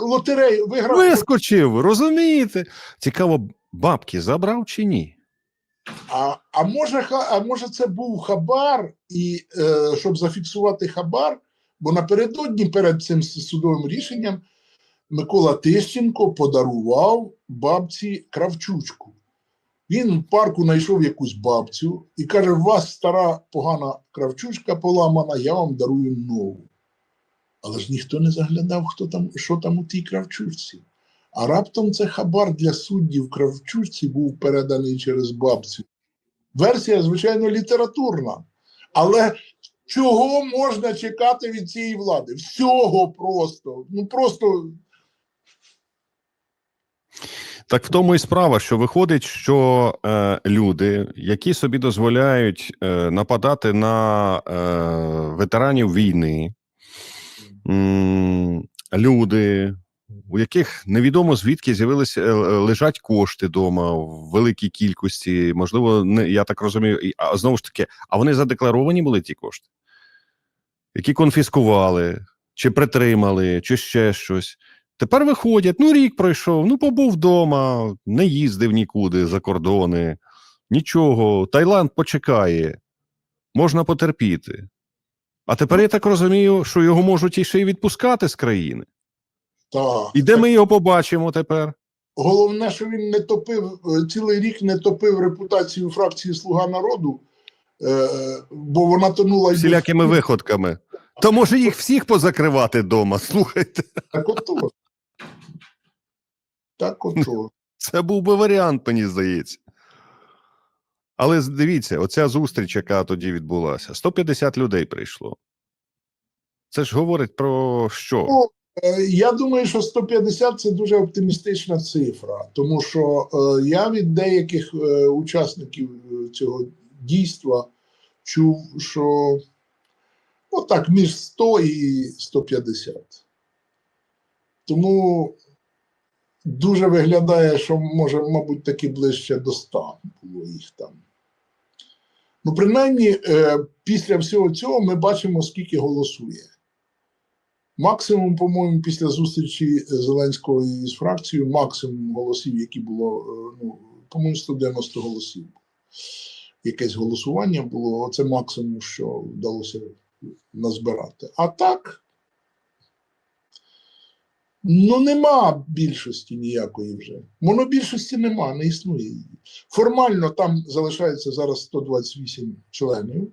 Лотерею виграв. Вискочив, розумієте? Цікаво, бабки забрав чи ні? А, а, може, а може це був хабар, і е, щоб зафіксувати хабар, бо напередодні перед цим судовим рішенням Микола Тищенко подарував бабці кравчучку. Він в парку знайшов якусь бабцю і каже: у вас стара погана кравчучка поламана, я вам дарую нову. Але ж ніхто не заглядав, хто там, що там у тій кравчучці. А раптом це хабар для суддів кравчучці був переданий через бабцю. Версія, звичайно, літературна. Але чого можна чекати від цієї влади? Всього просто. Ну просто Так в тому і справа, що виходить, що е, люди, які собі дозволяють е, нападати на е, ветеранів війни, люди, у яких невідомо звідки з'явилися е, лежать кошти вдома в великій кількості, можливо, не я так розумію, а знову ж таки, а вони задекларовані були ті кошти, які конфіскували, чи притримали, чи ще щось. Тепер виходять, ну рік пройшов, ну побув вдома, не їздив нікуди за кордони, нічого. Таїланд почекає, можна потерпіти. А тепер я так розумію, що його можуть іще й відпускати з країни. так. І де ми його побачимо тепер? Головне, що він не топив е, цілий рік не топив репутацію фракції Слуга народу, е, бо вона тонула Всілякими виходками. То може їх всіх позакривати вдома? Слухайте, Так ото. Так ото. це був би варіант, мені здається. Але дивіться, оця зустріч, яка тоді відбулася, 150 людей прийшло. Це ж говорить про що? Ну, Е, Я думаю, що 150 це дуже оптимістична цифра, тому що е, я від деяких е, учасників цього дійства чув, що ну, між 100 і 150. Тому дуже виглядає, що може, мабуть, таки ближче до 100 було їх там. Ну, принаймні, е, після всього цього ми бачимо, скільки голосує. Максимум, по-моєму, після зустрічі Зеленського із фракцією, максимум голосів, які було, е, ну, по-моєму, 190 голосів. Якесь голосування було. Це максимум, що вдалося назбирати. А так, ну нема більшості ніякої вже. Монобільшості нема, не існує її. Формально там залишається зараз 128 членів.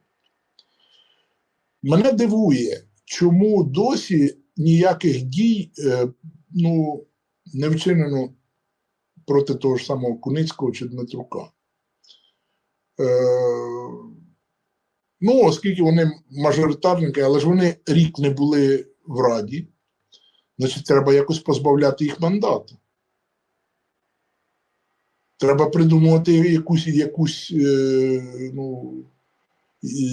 Мене дивує, чому досі ніяких дій е, ну, не вчинено проти того ж самого Куницького чи Дмитрука. Е, ну, оскільки вони мажоритарники, але ж вони рік не були в Раді, значить, треба якось позбавляти їх мандату. Треба придумувати якусь, якусь, е, ну, і,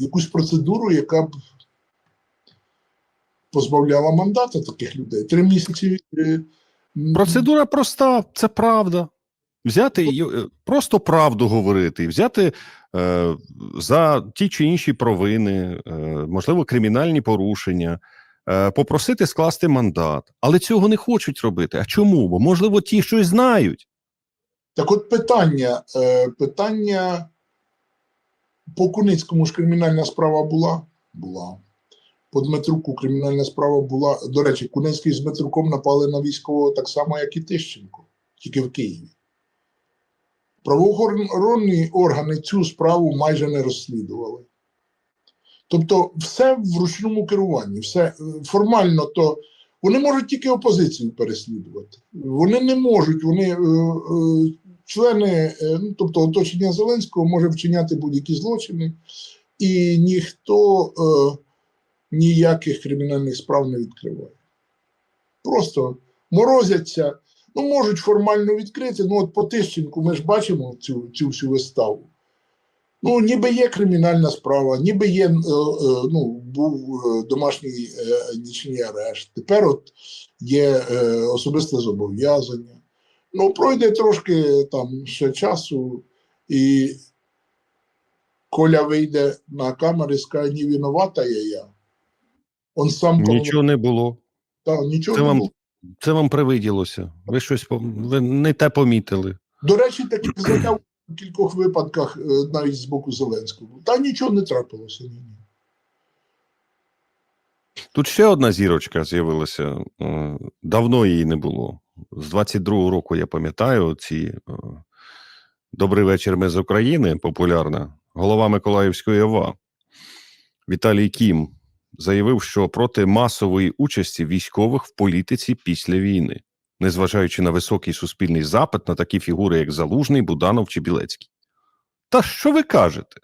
якусь процедуру, яка б позбавляла мандата таких людей. Три місяці. е, Процедура проста, це правда. Взяти е, просто правду говорити, взяти е, за ті чи інші провини, е, можливо, кримінальні порушення, попросити скласти мандат. Але цього не хочуть робити. А чому? Бо, можливо, ті щось знають. Так от питання, е, питання по Куницькому ж кримінальна справа була? Була. По Дмитруку кримінальна справа була. До речі, Куницький з Дмитруком напали на військового так само, як і Тищенко, тільки в Києві. Правоохоронні органи цю справу майже не розслідували. Тобто, все в ручному керуванні, все е, формально то вони можуть тільки опозицію переслідувати. Вони не можуть, вони е, е, члени, ну, тобто оточення Зеленського може вчиняти будь-які злочини, і ніхто ніяких кримінальних справ не відкриває. Просто морозяться, ну можуть формально відкрити. Ну, от по Тищенку ми ж бачимо цю, цю всю виставу. Ну, ніби є кримінальна справа, ніби є, е, е, ну, був е, домашній нічний арешт. Тепер от є особисте зобов'язання. Ну, пройде трошки там ще часу, і Коля вийде на камери і скаже, не винувата я я. Он сам Нічого не було. Та, нічого Це не вам, було. це вам привиділося. Ви щось ви не те помітили. До речі, таких заяв у кількох випадках е, навіть з боку Зеленського. Та нічого не трапилося. Тут ще одна зірочка з'явилася. е, Давно її не було. З 22-го року я пам'ятаю ці е, Добрий вечір, ми з України популярна. Голова Миколаївської ОВА Віталій Кім заявив, що проти масової участі військових в політиці після війни, незважаючи на високий суспільний запит на такі фігури, як Залужний, Буданов чи Білецький. Та що ви кажете?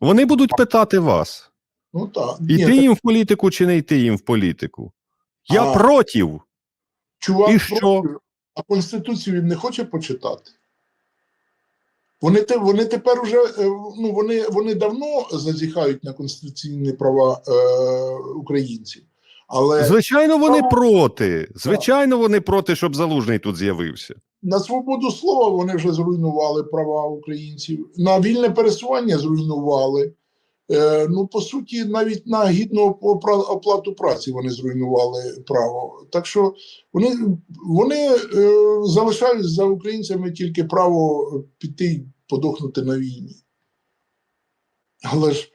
Вони будуть питати вас. Ну так. Іти так, їм в політику чи не йти їм в політику? Я А. против. чувак, і що? проти, а Конституцію він не хоче почитати. Вони, те, вони тепер уже е, ну, вони, вони давно зазіхають на конституційні права е, українців. Але Звичайно, вони Право- проти. Звичайно, вони проти, щоб залужний тут з'явився. на свободу слова вони вже зруйнували права українців, на вільне пересування зруйнували. Е, ну, по суті, навіть на гідну оплату праці вони зруйнували право. Так що вони, вони е, залишають за українцями тільки право піти подохнути на війні. Але ж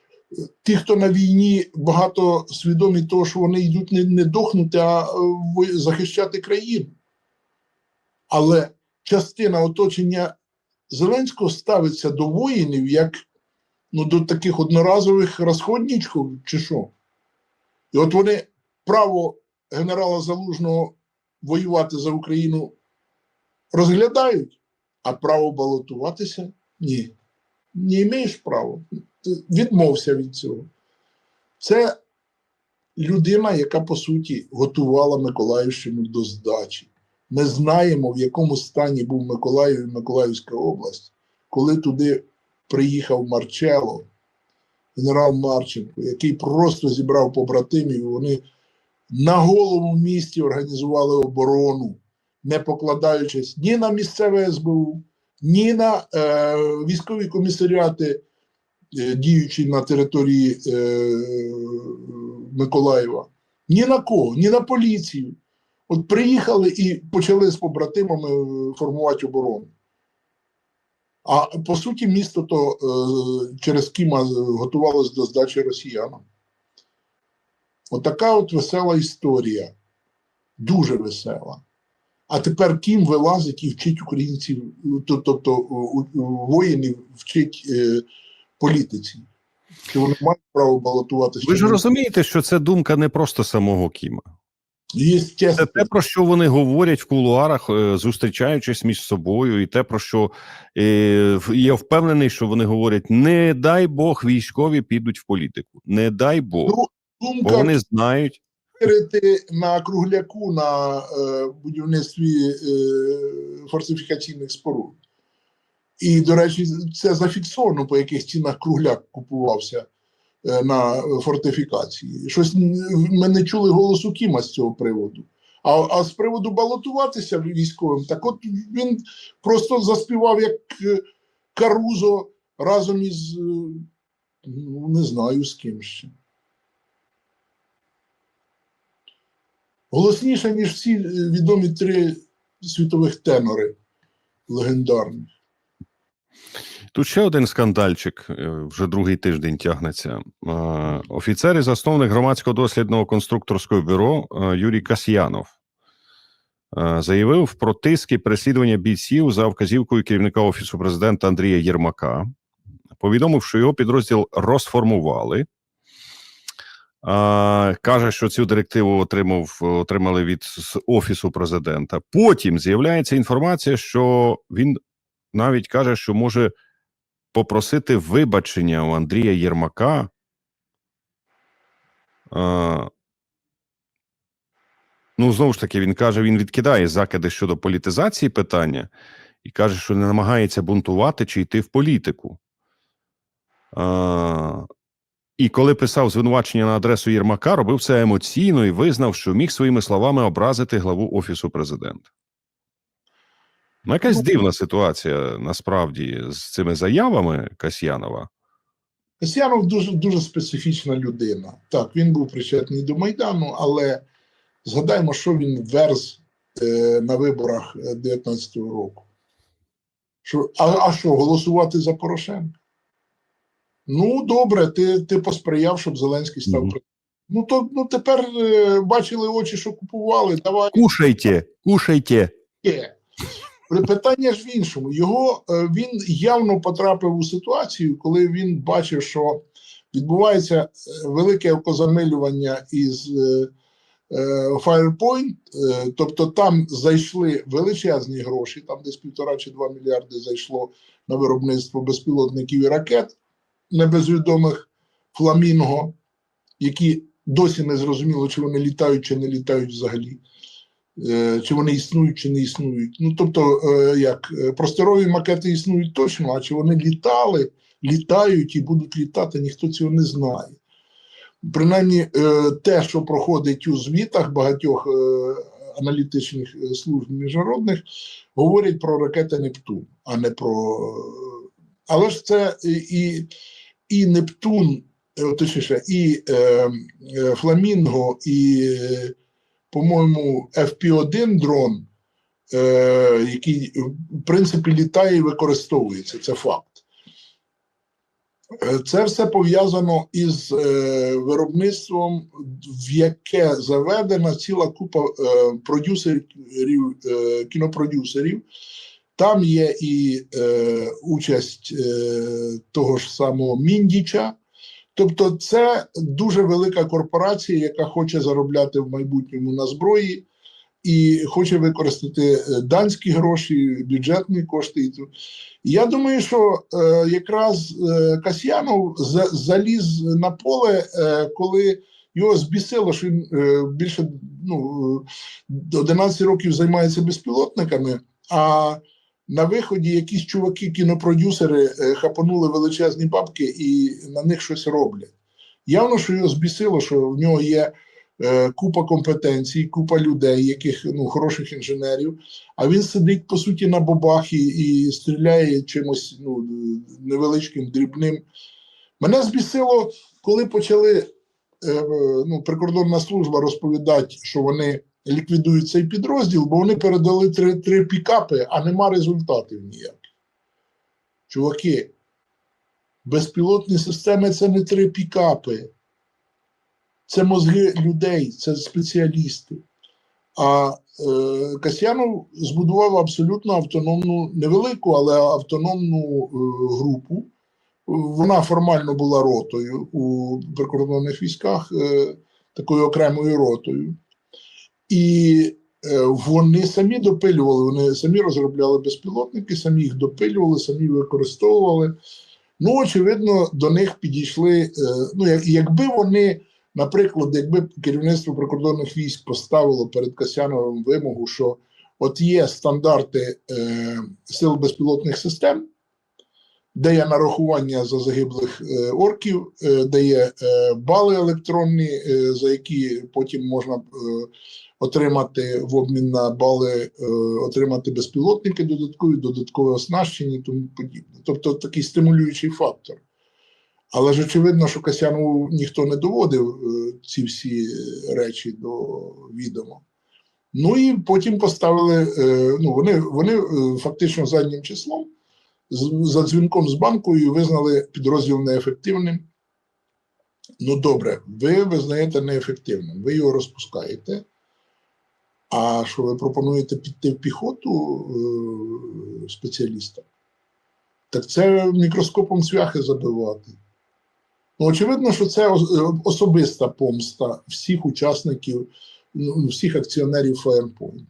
ті, хто на війні, багато свідомі того, що вони йдуть не, не дохнути, а е, захищати країну. Але частина оточення Зеленського ставиться до воїнів як ну, до таких одноразових розходничків, чи що. І от вони право генерала Залужного воювати за Україну розглядають, а право балотуватися ні. Не маєш права. Відмовся від цього. Це людина, яка по суті готувала Миколаївщину до здачі. Ми знаємо, в якому стані був Миколаїв і Миколаївська область, коли туди приїхав Марчело, генерал Марченко, який просто зібрав побратимів, вони на голову місті організували оборону, не покладаючись ні на місцеве СБУ, ні на е, військові комісаріати, е, діючі на території е, Миколаєва, ні на кого, ні на поліцію. От приїхали і почали з побратимами е, формувати оборону. А по суті, місто то через Кіма готувалось до здачі росіянам. Отака от весела історія. Дуже весела. А тепер Кім вилазить і вчить українців, тобто воїнів вчить політиці. Що вони мають право балотуватися. Ви ж розумієте, що це думка не просто самого Кіма. Це те, про що вони говорять в кулуарах, е, зустрічаючись між собою, і те, про що е, я впевнений, що вони говорять: не дай Бог військові підуть в політику. Не дай Бог. Ну, Бо вони знають, на кругляку на е, будівництві е, фортифікаційних споруд. І, до речі, це зафіксовано, по яких цінах кругляк купувався е, на фортифікації. Щось ми не чули голосу Кіма з цього приводу. А, а з приводу балотуватися військовим, так от він просто заспівав як е, Карузо разом із е, ну, не знаю з ким ще. Голосніше, ніж всі відомі три світових тенори легендарних. Тут ще один скандальчик е, вже другий тиждень тягнеться. Е, Офіцер і засновник громадського дослідного конструкторського бюро е, Юрій Касьянов заявив про тиск і переслідування бійців за вказівкою керівника офісу президента Андрія Єрмака. Повідомив, що його підрозділ розформували. Каже, що цю директиву отримав, отримали від офісу президента. Потім з'являється інформація, що він навіть каже, що може попросити вибачення у Андрія Єрмака. А, ну, знову ж таки, він каже, він відкидає закиди щодо політизації питання і каже, що не намагається бунтувати чи йти в політику. А, і коли писав звинувачення на адресу Єрмака, робив це емоційно і визнав, що міг своїми словами образити главу офісу президента. Ну, якась дивна ситуація насправді з цими заявами Касьянова. Касьянов дуже, дуже специфічна людина. Так, він був причетний до Майдану, але Згадаємо, що він верз е, на виборах 19-го року. Що, а, а що, голосувати за Порошенка? Ну, добре, ти, ти посприяв, щоб Зеленський став Мгм. президентом. Ну, то ну, тепер е, бачили очі, що купували. Давай Кушайте, кушайте. є. Питання ж в іншому. Його е, він явно потрапив у ситуацію, коли він бачив, що відбувається е, велике окозамилювання із е, Firepoint, тобто там зайшли величезні гроші, там десь півтора чи два мільярди зайшло на виробництво безпілотників і ракет небезвідомих Фламінго, які досі не зрозуміло, чи вони літають, чи не літають взагалі. Е, Чи вони існують, чи не існують. Ну, тобто, е, як е, просторові макети існують точно, а чи вони літали, літають і будуть літати, ніхто цього не знає. Принаймні, те, що проходить у звітах багатьох аналітичних служб міжнародних, говорять про ракети Нептун, а не про. Але ж це і, і, Нептун, точніше, і е, Фламінго, і, по-моєму, FP1 дрон, е, який в принципі літає і використовується. Це факт. Е, Це все пов'язано із е, виробництвом, в яке заведена ціла купа е, продюсерів, е, кінопродюсерів. Там є і е, участь е, того ж самого Міндіча. Тобто, це дуже велика корпорація, яка хоче заробляти в майбутньому на зброї і хоче використати е, данські гроші, бюджетні кошти. Я думаю, що е, якраз е, Касьянов за, заліз на поле, е, коли його збісило, що він е, більше ну, е, 11 років займається безпілотниками, а на виході якісь чуваки, кінопродюсери, е, хапанули величезні бабки і на них щось роблять. Явно, що його збісило, що в нього є е, купа компетенцій, купа людей, яких ну, хороших інженерів, а він сидить по суті на бобах і, і стріляє чимось ну, невеличким, дрібним. Мене збісило, коли почали е, ну, прикордонна служба розповідати, що вони ліквідують цей підрозділ, бо вони передали три, три пікапи, а нема результатів ніяких. Чуваки, безпілотні системи це не три пікапи. Це мозги людей, це спеціалісти. А е, Касьянов збудував абсолютно автономну, невелику, але автономну е, групу. Вона формально була ротою у прикордонних військах, е, такою окремою ротою. І е, вони самі допилювали, вони самі розробляли безпілотники, самі їх допилювали, самі використовували. Ну, очевидно, до них підійшли. е, Ну, як- якби вони, наприклад, якби керівництво прикордонних військ поставило перед Касяновим вимогу, що от є стандарти е, сил безпілотних систем, де є нарахування за загиблих е, орків, е, де є е, бали електронні, за які потім можна отримати в обмін на бали, отримати безпілотники додаткові, додаткове оснащення і тому подібне. Тобто такий стимулюючий фактор. Але ж очевидно, що Касянову ніхто не доводив ці всі речі до відома. Ну і потім поставили, ну вони, вони фактично заднім числом за дзвінком з банкою визнали підрозділ неефективним. Ну, добре, ви визнаєте неефективним, ви його розпускаєте. А що ви пропонуєте піти в піхоту е, спеціаліста? Так це мікроскопом цвяхи забивати. Ну, очевидно, що це е, особиста помста всіх учасників, ну, всіх акціонерів Firepoint.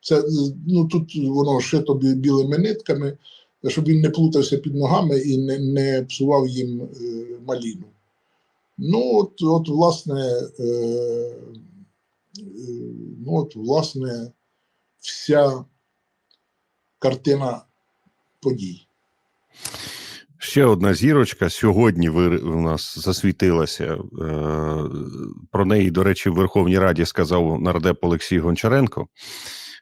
Це ну тут воно шито білими нитками, щоб він не плутався під ногами і не, не псував їм е, маліну. Ну, от, от власне, е, е, ну, от, власне, вся картина подій. Ще одна зірочка сьогодні у нас засвітилася. Е, Про неї, до речі, в Верховній Раді сказав нардеп Олексій Гончаренко.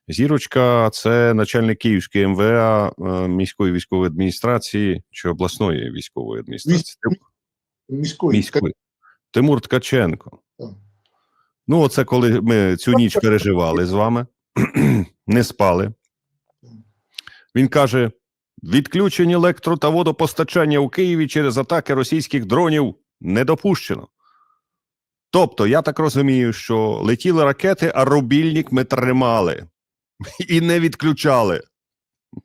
Зірочка це начальник Київської МВА е, міської військової адміністрації чи обласної військової адміністрації. Міської. Міської. Тимур Ткаченко. Так. Ну, оце коли ми цю ніч переживали з вами, не спали. Він каже: відключення електро та водопостачання у Києві через атаки російських дронів не допущено. Тобто, я так розумію, що летіли ракети, а рубільник ми тримали і не відключали.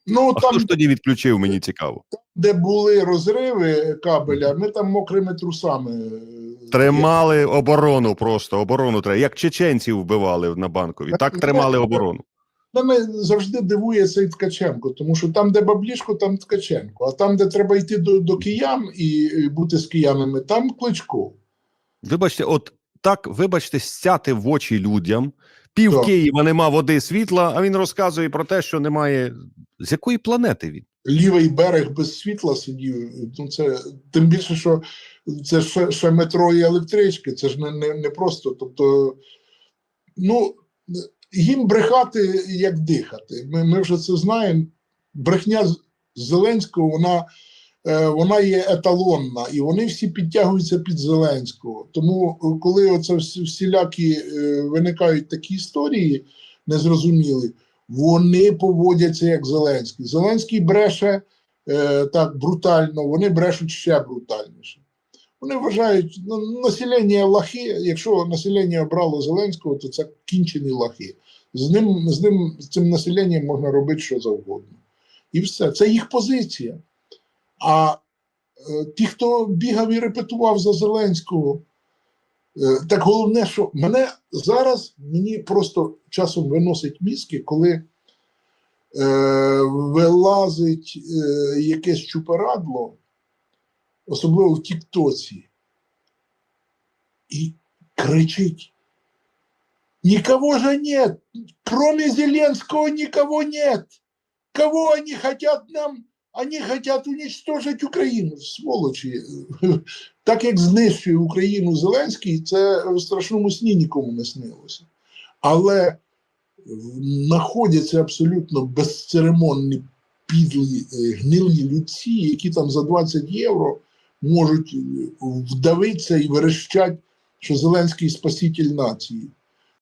Ну А там, хто ж тоді відключив, мені цікаво. де були розриви кабеля, ми там мокрими трусами. е, Тримали оборону просто, оборону треба. Як чеченців вбивали на банкові, так тримали оборону. Мене завжди дивує цей Ткаченко, тому що там, де баблішко, там Ткаченко. А там, де треба йти до, до киян і, і бути з киянами, там кличко. Вибачте, от так, вибачте, стяти в очі людям. Пів Так. Києва нема води, світла, а він розказує про те, що немає. З якої планети він? Лівий берег без світла сидів. Ну, це тим більше, що це ще, ще метро і електрички. Це ж не, не, не просто. Тобто, ну їм брехати як дихати. Ми, ми вже це знаємо. Брехня Зеленського, вона, вона є еталонна, і вони всі підтягуються під Зеленського. Тому, е, коли оце всілякі е, виникають такі історії незрозумілі, вони поводяться як Зеленський. Зеленський бреше е, так брутально, вони брешуть ще брутальніше. Вони вважають, ну, населення лахи, якщо населення обрало Зеленського, то це кінчені лахи. З ним, з ним з цим населенням можна робити що завгодно. І все. Це їх позиція. А е, ті, хто бігав і репетував за Зеленського, е, так головне, що мене зараз мені просто часом виносить мізки, коли е, вилазить е, якесь чупарадло, особливо в Тіктоці, і кричить. Никого же нет, кроме Зеленского никого нет. Кого они хотят нам? Они хотят уничтожить Україну, сволочі. Так як знищує Україну Зеленський, це в страшному сні нікому не снилося. Але знаходяться абсолютно безцеремонні підлі е, гнилі людці, які там за 20 євро можуть е, вдавитися і верещать, що Зеленський спаситель нації.